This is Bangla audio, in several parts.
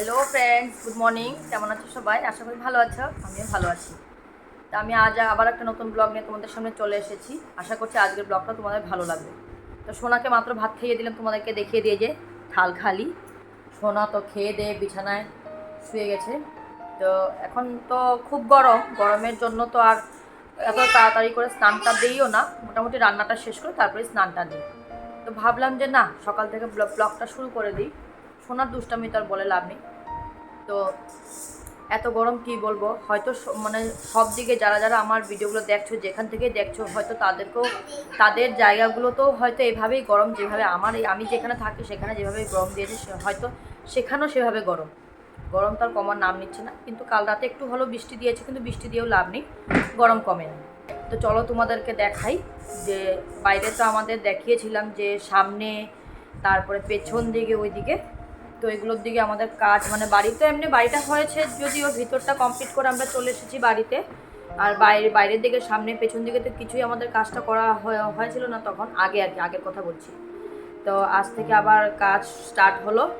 হ্যালো ফ্রেন্ডস গুড মর্নিং কেমন আছো সবাই? আশা করি ভালো আছো। আমিও ভালো আছি। তা আমি আজ আবার একটা নতুন ব্লগ নিয়ে তোমাদের সামনে চলে এসেছি। আশা করছি আজকের ব্লগটা তোমাদের ভালো লাগবে। তো সোনাকে মাত্র ভাত খাইয়ে দিলাম, তোমাদেরকে দেখিয়ে দিয়ে যে থাল খালি। সোনা তো খেয়ে দিয়ে বিছানায় শুয়ে গেছে। তো এখন তো খুব গরম। গরমের জন্য তো আর এত তাড়াতাড়ি করে স্নানটা দিইও না। মোটামুটি রান্নাটা শেষ করে তারপরে স্নানটা দিই। তো ভাবলাম যে না, সকাল থেকে ব্লগ ব্লগটা শুরু করে দিই। সোনার দুষ্টামি তো আর বলে লাভ নেই। তো এত গরম কি বলব? হয়তো মানে সব দিকে যারা যারা আমার ভিডিওগুলো দেখছ, যেখান থেকে দেখছ, হয়তো তাদেরকেও তাদের জায়গাগুলোতেও হয়তো এভাবেই গরম যেভাবে আমার আমি যেখানে থাকি সেখানে যেভাবে গরম দিয়েছে হয়তো সেখানেও সেভাবে গরম। গরম তার কমার নাম নিচ্ছে না, কিন্তু কাল রাতে একটু হলেও বৃষ্টি দিয়েছে, কিন্তু বৃষ্টি দিয়েও লাভ নেই, গরম কমে না তো চলো তোমাদেরকে দেখাই যে বাইরে তো আমাদের দেখিয়েছিলাম যে সামনে, তারপরে পেছন দিকে, ওইদিকে তো এগুলোর দিকে আমাদের কাজ মানে বাড়িতে এমনি বাড়িটা হয়েছে যদিও ভিতরটা কমপ্লিট করে আমরা চলে এসেছি বাড়িতে। আর বাইরে, বাইরের দিকে সামনে পেছন দিকে তো কিছুই আমাদের কাজটা করা হয়ে- হয়েছিল না তখন, আগে আর কি, আগের কথা বলছি। তো আজ থেকে আবার কাজ স্টার্ট হলো।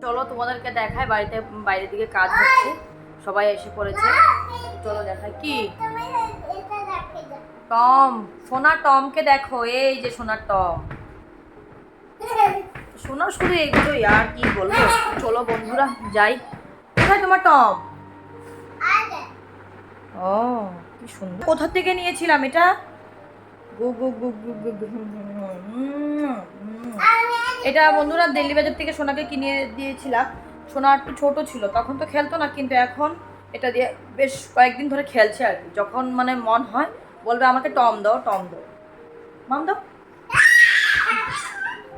চলো তোমাদেরকে দেখায় বাড়িতে বাইরের দিকে কাজ হচ্ছে, সবাই এসে পড়েছে। চলো দেখায় কি? টম সোনার টমকে দেখো, এই যে সোনার টম। সোনার শুধু এগুলোই আর কি বলব? চলো বন্ধুরা, যাই। কোথায় তোমার টম ও, কি সুন্দর। কোথা থেকে নিয়েছিলাম এটা? গু গু গু গু গু। এটা বন্ধুরা দিল্লি বাজার থেকে সোনাকে কিনে দিয়েছিলাম। সোনা একটু ছোট ছিল, তখন তো খেলতো না, কিন্তু এখন এটা দিয়ে বেশ কয়েকদিন ধরে খেলছে আর কি। যখন মানে মন হয়, বলবে আমাকে টম দাও টম দাও। মাম দাও।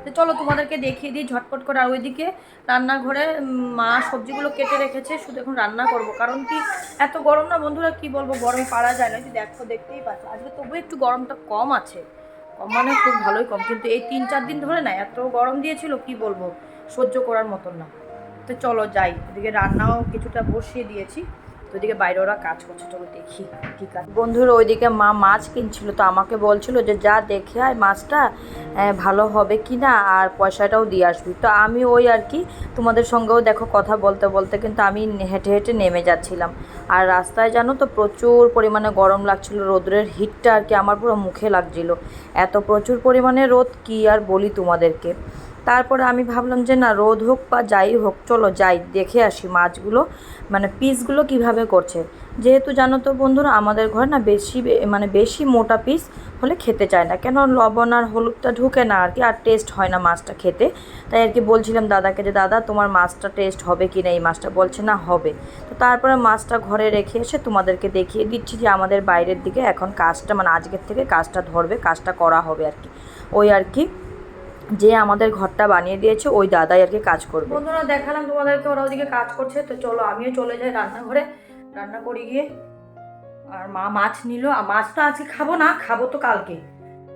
তো চলো তোমাদেরকে দেখিয়ে দিই ঝটপট করে। আর ওইদিকে রান্নাঘরে মা সবজিগুলো কেটে রেখেছে, শুধু এখন রান্না করব। কারণ কি, এত গরম না বন্ধুরা? কি বলব, গরম পারা যায় না। দেখো, দেখতেই পাচ্ছ। আজকে তবু একটু গরমটা কম আছে। কম মানে খুব ভালোই কম। কিন্তু এই তিন চার দিন ধরে না, এত গরম দিয়েছিল, কি বলব? সহ্য করার মতন না। তো চলো যাই। এদিকে রান্নাও কিছুটা বসিয়ে দিয়েছি। তো ওদিকে বাইরে ওরা কাজ করছে চলো দেখি কি কাজ। বন্ধুরা, ওইদিকে মা মাছ কিনছিল, তো আমাকে বলছিল যে, যা দেখে আয় মাছটা ভালো হবে কি না, আর পয়সাটাও দিয়ে আসবি। তো আমি ওই আর কি তোমাদের সঙ্গেও দেখো কথা বলতে বলতে কিন্তু আমি হেঁটে হেঁটে নেমে যাচ্ছিলাম। আর রাস্তায় জানো তো প্রচুর পরিমাণে গরম লাগছিল রোদ্রের হিটটা আর কি আমার পুরো মুখে লাগছিল। এত প্রচুর পরিমাণে রোদ, কি আর বলি তোমাদেরকে? তারপরে আমি ভাবলাম যে না, রোদ হোক বা যাই হোক, চলো যাই, দেখে আসি মাছগুলো মানে পিসগুলো কীভাবে করছে। যেহেতু জানো তো বন্ধুরা, আমাদের ঘরে না বেশি মানে বেশি মোটা পিস হলে খেতে চায় না। কেন লবণ আর হলুদটা ঢুকে না আর কি, আর টেস্ট হয় না মাছটা খেতে। তাই আর কি বলছিলাম দাদাকে যে, দাদা, তোমার মাছটা টেস্ট হবে কি না? এই মাছটা বলছে, না, হবে। তো তারপরে মাছটা ঘরে রেখে এসে তোমাদেরকে দেখিয়ে দিচ্ছি যে, আমাদের বাইরের দিকে এখন কাজটা মানে আজকের থেকে কাজটা ধরবে, কাজটা করা হবে আর কি। ওই আর কি। যে আমাদের ঘরটা বানিয়ে দিয়েছে ওই দাদাই আর কি কাজ করবে। বন্ধুরা দেখালাম তোমাদেরকে ওরা ওদিকে কাজ করছে। তো চলো আমিও চলে যাই রান্নাঘরে। রান্না করি গিয়ে। আর মা মাছ নিল। আর মাছ তো আজকে খাব না খাব তো কালকে।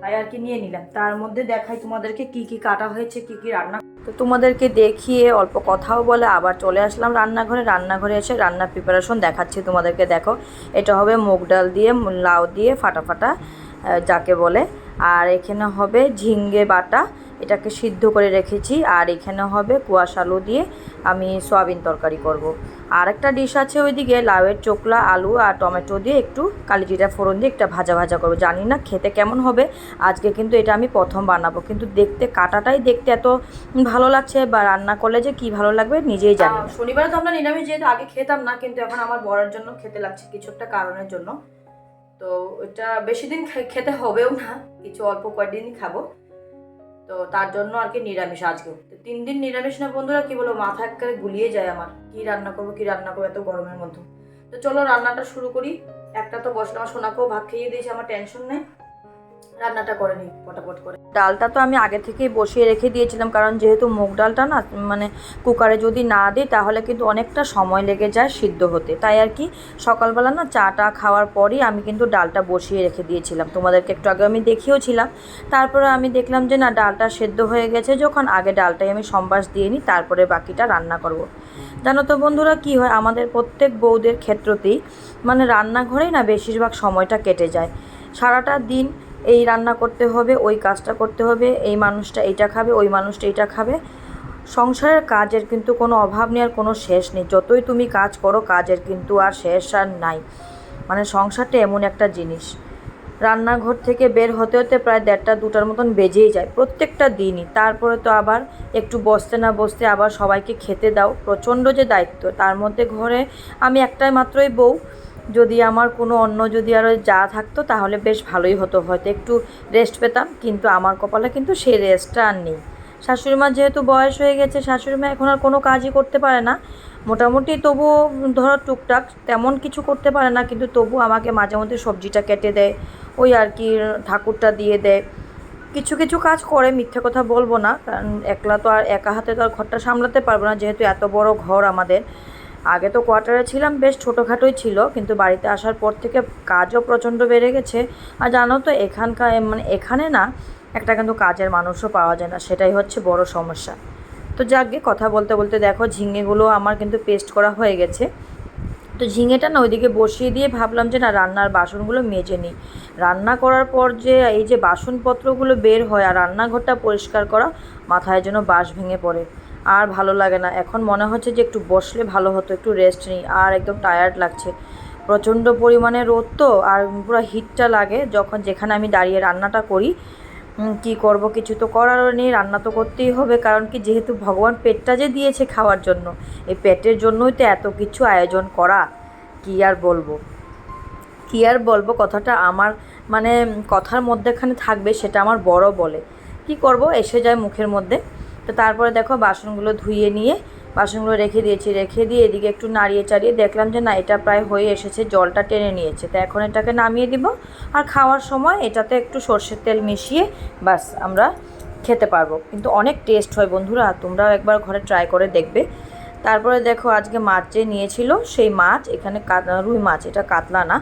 তাই আর কি নিয়ে নিলাম। তার মধ্যে দেখাই তোমাদেরকে কি কি কাটা হয়েছে কি কি রান্না। তো তোমাদেরকে দেখিয়ে অল্প কথাও বলে আবার চলে আসলাম রান্নাঘরে। রান্নাঘরে এসে রান্নার প্রিপারেশন দেখাচ্ছি তোমাদেরকে দেখো। এটা হবে মুগ ডাল দিয়ে লাউ দিয়ে ফাটা ফাটা যাকে বলে। আর এখানে হবে ঝিঙ্গে বাটা এটাকে সিদ্ধ করে রেখেছি। আর এখানে হবে কুয়াশ আলু দিয়ে আমি সয়াবিন তরকারি করব। আর একটা ডিশ আছে ওইদিকে, লাউয়ের চোকলা, আলু আর টমেটো দিয়ে একটু কালিজিরা ফোড়ন দিয়ে একটা ভাজা ভাজা করব। জানি না খেতে কেমন হবে, আজকে কিন্তু এটা আমি প্রথম বানাবো। কিন্তু দেখতে, কাটাটাই দেখতে এত ভালো লাগছে বা রান্না করলে যে কি ভালো লাগবে নিজেই জানি। শনিবারে তো আমরা নিরামিষ, যেহেতু আগে খেতাম না, কিন্তু এখন আমার বরের জন্য খেতে লাগছে কিছু একটা কারণের জন্য। তো এটা বেশি দিন খেতে হবেও না, কিছু অল্প কয়েকদিনই খাব। তো তার জন্য আর কি নিরামিষ আজকেও তো তিন দিন নিরামিষ না বন্ধুরা, কি বলব, মাথা করে গুলিয়ে যায় আমার। কি রান্না করব, কি রান্না করব, এত গরমের মধ্যে। তো চলো রান্নাটা শুরু করি। একটা তো বসলাম, সোনাকেও ভাত খেয়ে দিয়েছি, আমার টেনশন নেই। রান্নাটা করে নিই, পটাপট করে। ডালটা তো আমি আগে থেকেই বসিয়ে রেখে দিয়েছিলাম, কারণ যেহেতু মুগ ডালটা না মানে কুকারে যদি না দিই তাহলে কিন্তু অনেকটা সময় লেগে যায় সিদ্ধ হতে। তাই আর কি, সকালবেলা না চাটা খাওয়ার পরই আমি কিন্তু ডালটা বসিয়ে রেখে দিয়েছিলাম। তোমাদেরকে একটু আগে আমি দেখিয়েওছিলাম তারপরে আমি দেখলাম যে না, ডালটা সেদ্ধ হয়ে গেছে, যখন আগে ডালটাই আমি সম্বাস দিয়ে নিই, তারপরে বাকিটা রান্না করব। জানো তো বন্ধুরা কি হয়, আমাদের প্রত্যেক বউদের ক্ষেত্রতেই মানে রান্নাঘরেই না বেশিরভাগ সময়টা কেটে যায়। সারাটা দিন এই রান্না করতে হবে, ওই কাজটা করতে হবে, এই মানুষটা এইটা খাবে, ওই মানুষটা এইটা খাবে। সংসারের কাজের কিন্তু কোনো অভাব নেই আর কোনো শেষ নেই। যতই তুমি কাজ করো, কাজের কিন্তু আর শেষ আর নাই। মানে সংসারটা এমন একটা জিনিস। রান্নাঘর থেকে বের হতে হতে প্রায় দেড়টা দুটার মতন বেজেই যায় প্রত্যেকটা দিনই। তারপরে তো আবার একটু বসতে না বসতে আবার সবাইকে খেতে দাও। প্রচণ্ড যে দায়িত্ব, তার মধ্যে ঘরে আমি একটাই মাত্রই বউ। যদি আমার কোনো অন্য যদি আরও যা থাকতো, তাহলে বেশ ভালোই হতো। হয়তো একটু রেস্ট পেতাম, কিন্তু আমার কপালে কিন্তু সেই রেস্টটা আর নেই। শাশুড়ি মা যেহেতু বয়স হয়ে গেছে, শাশুড়ি মা এখন আর কোনো কাজই করতে পারে না। মোটামুটি তবু ধরো টুকটাক তেমন কিছু করতে পারে না, কিন্তু তবু আমাকে মাঝে মধ্যে সবজিটা কেটে দেয়, ওই আর কি ঠাকুরটা দিয়ে দেয়। কিছু কিছু কাজ করে, মিথ্যে কথা বলব না, কারণ একলা তো আর একা হাতে তো আর ঘরটা সামলাতে পারব না, যেহেতু এত বড় ঘর আমাদের। আগে তো কোয়ার্টারে ছিলাম, বেশ ছোটোখাটোই ছিল, কিন্তু বাড়িতে আসার পর থেকে কাজও প্রচণ্ড বেড়ে গেছে। আর জানো তো, এখানকার মানে এখানে না, একটা কিন্তু কাজের মানুষও পাওয়া যায় না, সেটাই হচ্ছে বড় সমস্যা। তো যাকে কথা বলতে বলতে দেখো, ঝিঙেগুলো আমার কিন্তু পেস্ট করা হয়ে গেছে। তো ঝিঙেটা না ওইদিকে বসিয়ে দিয়ে ভাবলাম যে না, রান্নার বাসনগুলো মেজে নিই। রান্না করার পর যে, এই যে বাসনপত্রগুলো বের হয় আর রান্নাঘরটা পরিষ্কার করা, মাথায় যেন বাস ভেঙে পড়ে। আর ভালো লাগে না। এখন মনে হচ্ছে যে একটু বসলে ভালো হতো, একটু রেস্ট নিই। আর একদম টায়ার্ড লাগছে। প্রচণ্ড পরিমাণে রোদ তো, আর পুরো হিটটা লাগে। যখন যেখানে আমি দাঁড়িয়ে রান্নাটা করি কি করব কিছু তো করারও নেই। রান্না তো করতেই হবে। কারণ কি, যেহেতু ভগবান পেটটা যে দিয়েছে খাওয়ার জন্য, এই পেটের জন্যই তো এত কিছু আয়োজন করা, কি আর বলব? কি আর বলব? কথাটা আমার মানে কথার মধ্যেখানে থাকবে, সেটা আমার বড় বলে। কি করব? এসে যায় মুখের মধ্যে। তো তারপরে দেখো বাসনগুলো ধুয়ে নিয়ে বাসনগুলো রেখে দিয়েছি। রেখে দিয়ে এদিকে একটু নাড়িয়ে চাড়িয়ে দেখলাম যে না, এটা প্রায় হয়ে এসেছে, জলটা টেনে নিয়েছে। তো এখন এটাকে নামিয়ে দিব আর খাওয়ার সময় এটাতে একটু সর্ষের তেল মিশিয়ে বাস আমরা খেতে পারব। কিন্তু অনেক টেস্ট হয় বন্ধুরা, তোমরাও একবার ঘরে ট্রাই করে দেখবে। তারপরে দেখো আজকে মাছ যে নিয়েছিল, সেই মাছ এখানে রুই মাছ, এটা কাতলা না।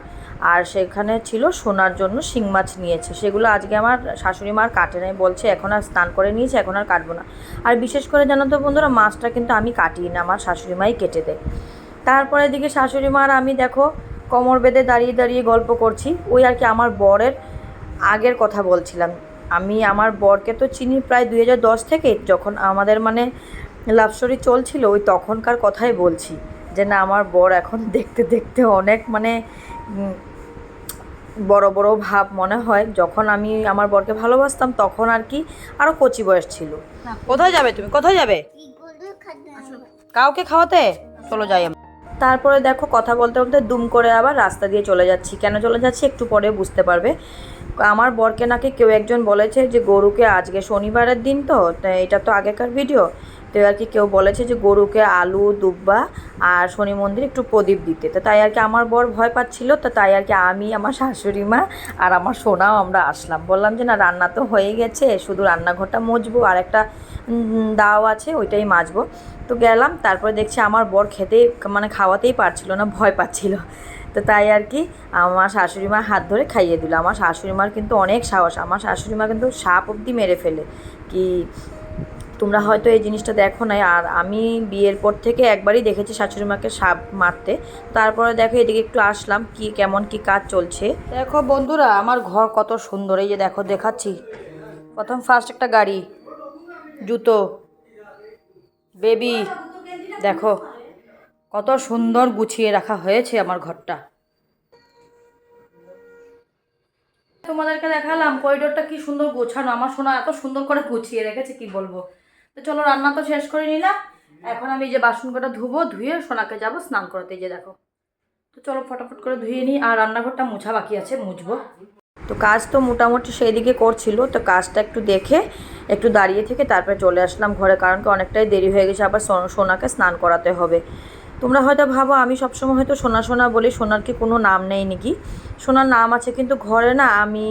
আর সেখানে ছিল সোনার জন্য শিং মাছ নিয়েছে। সেগুলো আজকে আমার শাশুড়ি মার কাটে নাই, বলছে এখন আর স্নান করে নিয়েছে, এখন আর কাটবো না। আর বিশেষ করে জানো তো বন্ধুরা, মাছটা কিন্তু আমি কাটি না, আমার শাশুড়ি মাই কেটে দেয়। তারপরে দিকে শাশুড়ি মার আমি দেখো কোমর বেঁধে দাঁড়িয়ে দাঁড়িয়ে গল্প করছি। ওই আর কি আমার বরের আগের কথা বলছিলাম। আমি আমার বরকে তো চিনি প্রায় দুই হাজার দশ থেকে, যখন আমাদের মানে লাভ স্টোরি চলছিল, ওই তখনকার কথাই বলছি। যে না, আমার বর এখন দেখতে দেখতে অনেক মানে বড় বড় ভাব মনে হয়। যখন আমি আমার বরকে ভালোবাসতাম তখন আর কি আরও কচি বয়স ছিল। কোথায় যাবে তুমি? কোথায় যাবে? কাউকে খাওয়াতে? চলো যাই তারপরে দেখো কথা বলতে বলতে দুম করে আবার রাস্তা দিয়ে চলে যাচ্ছি। কেন চলে যাচ্ছি একটু পরে বুঝতে পারবে। আমার বরকে নাকি কেউ একজন বলেছে যে গরুকে আজকে শনিবারের দিন তো এটা তো আগেকার ভিডিও তো আর কি কেউ বলেছে যে গরুকে আলু, দুব্বা আর শনি মন্দির একটু প্রদীপ দিতে। তো তাই আর কি আমার বর ভয় পাচ্ছিল, তো তাই আর কি আমি, আমার শাশুড়ি মা আর আমার সোনাও আমরা আসলাম। বললাম যে না, রান্না তো হয়ে গেছে, শুধু রান্নাঘরটা মুছবো আর একটা দাও আছে, ওইটাই মাজবো। তো গেলাম, তারপরে দেখছি আমার বর খেতে মানে খাওয়াতেই পারছিল না, ভয় পাচ্ছিল। তো তাই আর কি আমার শাশুড়ি মা হাত ধরে খাইয়ে দিল। আমার শাশুড়ি মার কিন্তু অনেক সাহস, আমার শাশুড়ি মা কিন্তু সাপ অবধি মেরে ফেলে। কি তোমরা হয়তো এই জিনিসটা দেখো নাই। আর আমি বিয়ের পর থেকে একবারই দেখেছি শাশুড়ি মাকে সাপ মারতে। তারপরে দেখো এদিকে একটু আসলাম, কি কেমন, কি কাজ চলছে। দেখো বন্ধুরা, আমার ঘর কত সুন্দর। এই যে দেখো, দেখাচ্ছি। প্রথম ফার্স্ট একটা গাড়ি, জুতো বেবি দেখো, কত সুন্দর গুছিয়ে রাখা হয়েছে আমার ঘরটা। তোমাদেরকে দেখালাম করিডোরটা কি সুন্দর গোছানো। আমার সোনা এত সুন্দর করে গুছিয়ে রেখেছে, কি বলব? তো চলো রান্না তো শেষ করে নিলাম। এখন আমি যে বাসন ধুবো, ধুয়ে সোনাকে যাব স্নান করাতে যে দেখো। তো চলো ফটাফট করে ধুয়ে নিই, আর রান্নাঘরটা মোছা বাকি আছে, মুছবো। তো কাজ তো মোটামুটি সেই দিকে করছিল, তো কাজটা একটু দেখে, একটু দাঁড়িয়ে থেকে তারপরে চলে আসলাম ঘরে, কারণ কি অনেকটাই দেরি হয়ে গেছে, আবার সোনাকে স্নান করাতে হবে। তোমরা হয়তো ভাবো, আমি সবসময় হয়তো সোনা সোনা বলি, সোনার কি কোনো নাম নেই নাকি? সোনার নাম আছে, কিন্তু ঘরে না আমি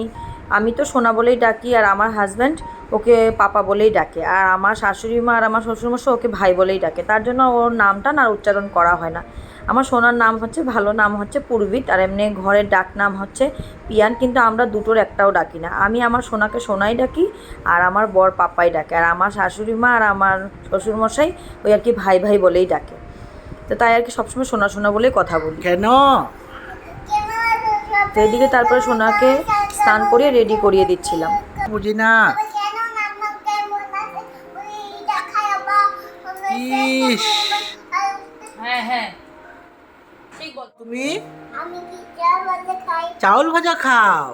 আমি তো সোনা বলেই ডাকি, আর আমার হাজব্যান্ড ওকে পাপা বলেই ডাকে। আর আমার শাশুড়ি মা আর আমার শ্বশুরমশাই ওকে ভাই বলেই ডাকে। তার জন্য ওর নামটা না আর উচ্চারণ করা হয় না। আমার সোনার নাম হচ্ছে ভালো নাম হচ্ছে পূর্বিত আর এমনি ঘরের ডাক নাম হচ্ছে পিয়ান কিন্তু আমরা দুটোর একটাও ডাকি না। আমি আমার সোনাকে সোনাই ডাকি আর আমার বর পাপাই ডাকে। আর আমার শাশুড়ি মা আর আমার শ্বশুরমশাই ওই আর কি ভাই ভাই বলেই ডাকে। তো তাই আর কি সবসময় সোনা সোনা বলেই কথা বলি। কেন? তো এদিকে তারপরে সোনাকে স্নান করিয়ে রেডি করিয়ে দিচ্ছিলাম। বুঝি না। ইস। হ্যাঁ হ্যাঁ। ঠিক বল। তুমি? আমি কি চাল ভাজা খাই? চাউল ভাজা খাও।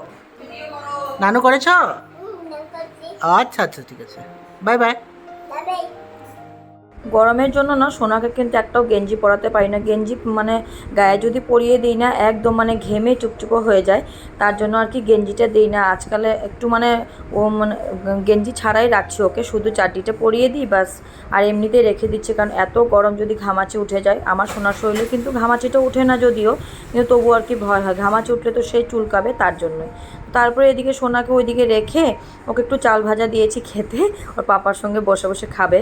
নানু করেছ? হুম না করছি। আচ্ছা আচ্ছা ঠিক আছে। Bye bye. তবে গরমের জন্য না সোনাকে কিন্তু একটাও গেঞ্জি পরাতে পারি না। গেঞ্জি মানে গায়ে যদি পরিয়ে দিই না, একদম মানে ঘেমে চুপচুপো হয়ে যায়। তার জন্য আর কি গেঞ্জিটা দিই না। আজকালে একটু মানে ও মানে গেঞ্জি ছাড়াই রাখছি ওকে। শুধু চারটিটা পরিয়ে দিই বাস আর এমনিতেই রেখে দিচ্ছি কারণ এত গরম যদি ঘামাচি উঠে যায়, আমার সোনার শরীরে কিন্তু ঘামাচিটা উঠে না যদিও। কিন্তু তবু আর কি ভয় হয়। ঘামাচি উঠলে তো সেই চুলকাবে তার জন্যই। তারপরে এদিকে সোনাকে ওইদিকে রেখে ওকে একটু চাল ভাজা দিয়েছি খেতে। ওর পাপার সঙ্গে বসে বসে খাবে।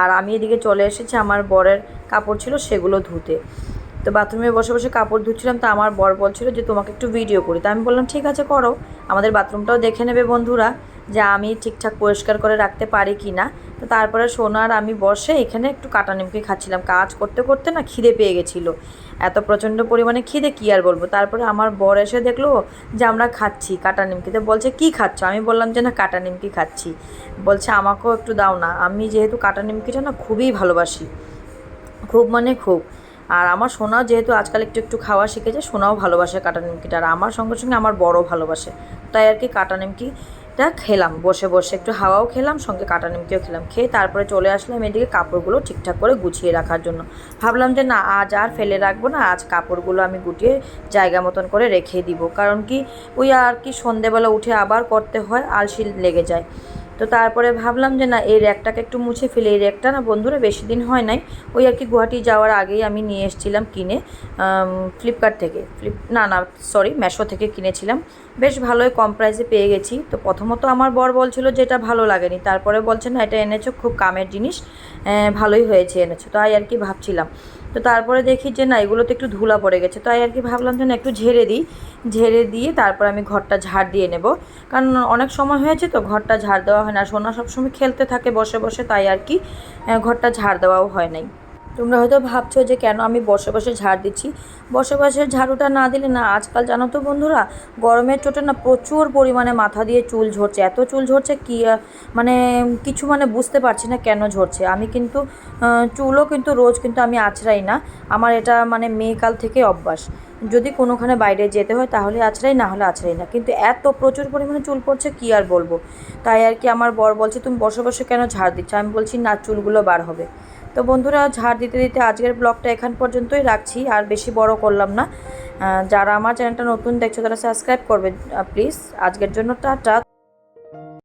আর আমি এদিকে চলে এসেছি, আমার বরের কাপড় ছিল সেগুলো ধুতে। তো বাথরুমে বসে বসে কাপড় ধুচ্ছিলাম, তো আমার বর বলছিল যে তোমাকে একটু ভিডিও করি। তো আমি বললাম, ঠিক আছে, করো। আমাদের বাথরুমটাও দেখে নেবে বন্ধুরা। যে আমি ঠিকঠাক পরিষ্কার করে রাখতে পারি কি না তো তারপরে সোনার আমি বসে এখানে একটু কাটা নিমকি খাচ্ছিলাম। কাজ করতে করতে না খিদে পেয়ে গেছিল। এত প্রচণ্ড পরিমাণে খিদে, কী আর বলব? তারপরে আমার বর এসে দেখল যে আমরা খাচ্ছি কাটা নিমকিতে বলছে, কি খাচ্ছ? আমি বললাম যে, না, কাটা নিমকি খাচ্ছি। বলছে, আমাকেও একটু দাও না। আমি যেহেতু কাটা নিমকিটা না খুবই ভালোবাসি। খুব মানে খুব। আর আমার সোনাও যেহেতু আজকাল একটু একটু খাওয়া শিখেছে, সোনাও ভালোবাসে কাটা নিমকিটা। আর আমার সঙ্গে সঙ্গে আমার বড়ও ভালোবাসে। তাই আর কি কাটা নিমকিটা খেলাম, বসে বসে একটু হাওয়াও খেলাম, সঙ্গে কাটা নিমকিও খেলাম, খেয়ে তারপরে চলে আসলাম এদিকে কাপড়গুলো ঠিকঠাক করে গুছিয়ে রাখার জন্য। ভাবলাম যে না, আজ আর ফেলে রাখব না, আজ কাপড়গুলো আমি গুটিয়ে জায়গা মতন করে রেখে দিব। কারণ কি, ওই আর কি সন্ধেবেলা উঠে আবার করতে হয়, আলসি লেগে যায়। তো তারপরে ভাবলাম যে না, এই র্যাকটাকে একটু মুছে ফেলে। এই র্যাকটা না বন্ধুরা বেশি দিন হয় নাই। ওই আর কি গুয়াহাটি যাওয়ার আগেই আমি নিয়ে এসেছিলাম কিনে ফ্লিপকার্ট থেকে। ফ্লিপ না না সরি ম্যাশো থেকে কিনেছিলাম। বেশ ভালোই কম প্রাইসে পেয়ে গেছি। তো প্রথমত আমার বর বলছিল যে এটা ভালো লাগেনি। তারপরে বলছে, না, এটা এনেছো, খুব কামের জিনিস। ভালোই হয়েছে এনেছো। তাই আর কি ভাবছিলাম। তো তারপরে দেখি যে না, এগুলোতে একটু ধুলা পড়ে গেছে। তাই আর কি ভাবলাম যে না, একটু ঝেড়ে দিই। ঝেড়ে দিয়ে তারপর আমি ঘরটা ঝাড় দিয়ে নেব। কারণ অনেক সময় হয়েছে তো, ঘরটা ঝাড় দেওয়া হয় না। সোনা সবসময় খেলতে থাকে, বসে বসে, তাই আর কি ঘরটা ঝাড় দেওয়াও হয় নাই। তোমরা হয়তো ভাবছ যে কেন আমি বসে বসে ঝাড় দিচ্ছি? বসে বসে ঝাড়ুটা না দিলে না, আজকাল জানো তো বন্ধুরা, গরমের চোটে না প্রচুর পরিমাণে মাথা দিয়ে চুল ঝরছে। এত চুল ঝরছে কি মানে কিছু মানে বুঝতে পারছি না কেন ঝরছে। আমি কিন্তু চুলও কিন্তু রোজ কিন্তু আমি আছড়াই না। আমার এটা মানে মেয়েকাল থেকে অভ্যাস। যদি কোনোখানে বাইরে যেতে হয় তাহলে আছড়াই না হলে আছড়াই না। কিন্তু এত প্রচুর পরিমাণে চুল পড়ছে, কি আর বলব? তাই আর কি আমার বর বলছে, তুমি বসে বসে কেন ঝাড় দিচ্ছ? আমি বলছি, না, চুলগুলো বার হবে। তো বন্ধুরা, ঝাড় দিতে দিতে আজকের ব্লগটা এখান পর্যন্তই রাখছি, আর বেশি বড় করলাম না। যারা আমার চ্যানেলটা নতুন দেখছ, তারা সাবস্ক্রাইব করবে প্লিজ আজকের জন্য টাটা।